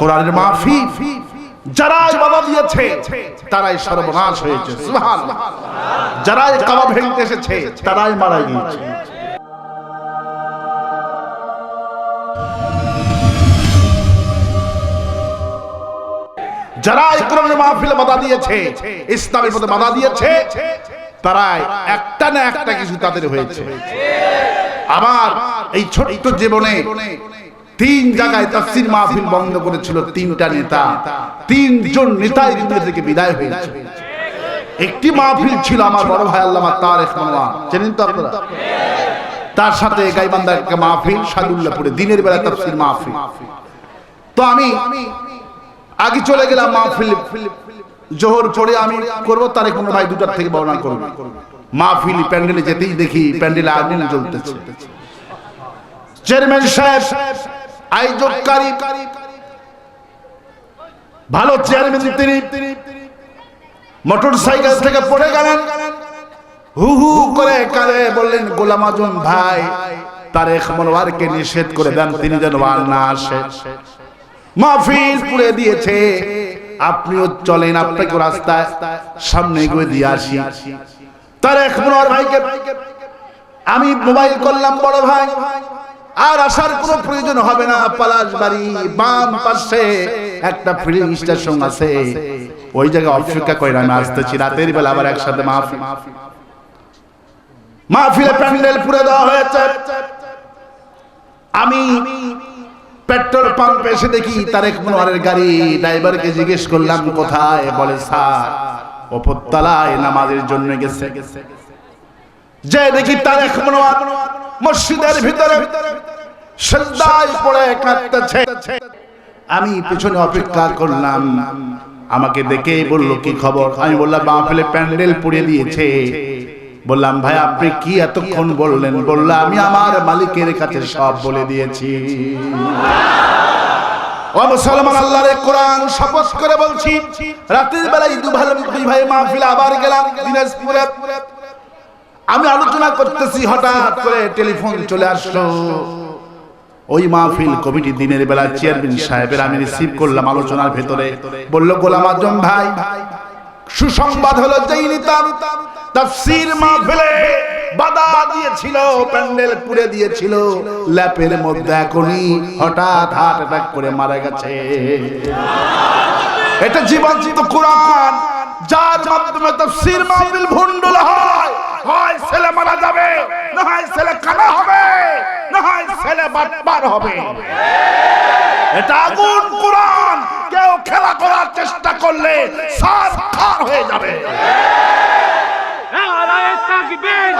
কোরআনের মাহফিল যারাই বাধা দিয়েছে, তারাই সর্বনাশ হয়েছে। যারাই কাবা এসেছে, তারাই মারা গিয়েছে। যারা মাহফিলে বাধা দিয়েছে, ইসলামের মধ্যে বাধা দিয়েছে, তারাই একটা না একটা কিছু তাদের হয়েছে। আবার এই ছোট্ট জীবনে তিন জায়গায় তাফসীর মাহফিল বন্ধ করেছিল তিনটা নেতা। তিনজন নেতা এই দুনিয়া থেকে বিদায় হয়েছে। একটি মাহফিল ছিল আমার বড় ভাই আল্লামা তারেক মামা চেনেন তো আপনারা? তার সাথে গাইবান্ধার একটা মাহফিল সাদুল্লাপুরে দিনের বেলা তাফসীর মাহফিল। তো আমি আগে চলে গেলাম মাহফিল। জোহর পড়ে আমি করব তারে কোনো ভাই দুটার থেকে বর্ণনা করব। মাহফিল প্যান্ডেলে যেতেই দেখি প্যান্ডেলে আগুন জ্বলতেছে। চেয়ারম্যান সাহেব আয়োজককারী। ভালো চেয়ারম্যান তিনি মোটর সাইকেল থেকে পড়ে গেলেন। হু হু করে কারে বললেন, গোলাম আজম ভাই, তারেক মনোয়ারকে নিষেধ করে দেন, তিনি যেন আর না আসে। পুড়ে দিয়েছে, আপনিও চলেন আপনাকে রাস্তায় সামনে গিয়ে দিয়ে আসি। তার এক মনোয়ার ভাইকে আমি মোবাইল করলাম, বড় ভাই ভাই। আর আসার কোনো প্রয়োজন হবে না। পালাস বাড়ি, বাম পাশে একটা ফিলিং স্টেশন আছে। ওই জায়গায় অপেক্ষা করে আমি আসতেছি। রাতের বেলা আবার একসাথে মাহফিল। মাহফিলে প্যান্ডেল পুরে দেওয়া হয়েছে। আমি পেট্রোল পাম্পে এসে দেখি তারেক মনোয়ারের গাড়ি। ড্রাইভারকে জিজ্ঞেস করলাম, কোথায়? বলে, স্যার, ওপরতলায় নামাজের জন্য গেছে। যে দেখি তারেক মনোয়ার মসজিদের ভিতরে আমি পিছনে অপেক্ষা করলাম। আমাকে দেখে বলল, কি খবর? আমি বললাম মাহফিলে প্যান্ডেল পুড়ে দিয়েছে। বললাম, ভাই, আপনি কি এতক্ষণ বললেন? বলল, আমি আমার মালিকের কাছে সব বলে দিয়েছি। ও মুসলমান, আল্লাহর কোরআন শপথ করে বলছি, রাতের বেলায় দু ভাই দুই ভাই মাহফিল আবার গেলাম দিনাজপুরে। আমি আলোচনা করতেছি, হঠাৎ করে টেলিফোন চলে আসলো। ওই মাহফিল কমিটি দিনের বেলা চেয়ারম্যান সাহেবের আমি রিসিভ করলাম আলোচনার ভেতরে। বলল, গোলাম আজম ভাই, সুসংবাদ হলো যেই নিতাম, তাফসীর মাহফিলে বাধা দিয়েছিল, প্যান্ডেল পুড়ে দিয়েছিল। ল্যাপের মধ্যে এখনই হঠাৎ হার্ট অ্যাটাক করে মারা গেছে। এটা জীবন্ত কোরআন, যার মাধ্যমে তাফসীর মাহফিল ভুন্ডুল হয়। যাবে। না হয় ছেলে কানা হবে না হয় ছেলে বাটবার হবে। এটা আগুন কোরআন। কেউ খেলা করার চেষ্টা করলে সার খার হয়ে যাবে। নারায়ে তাকবীর।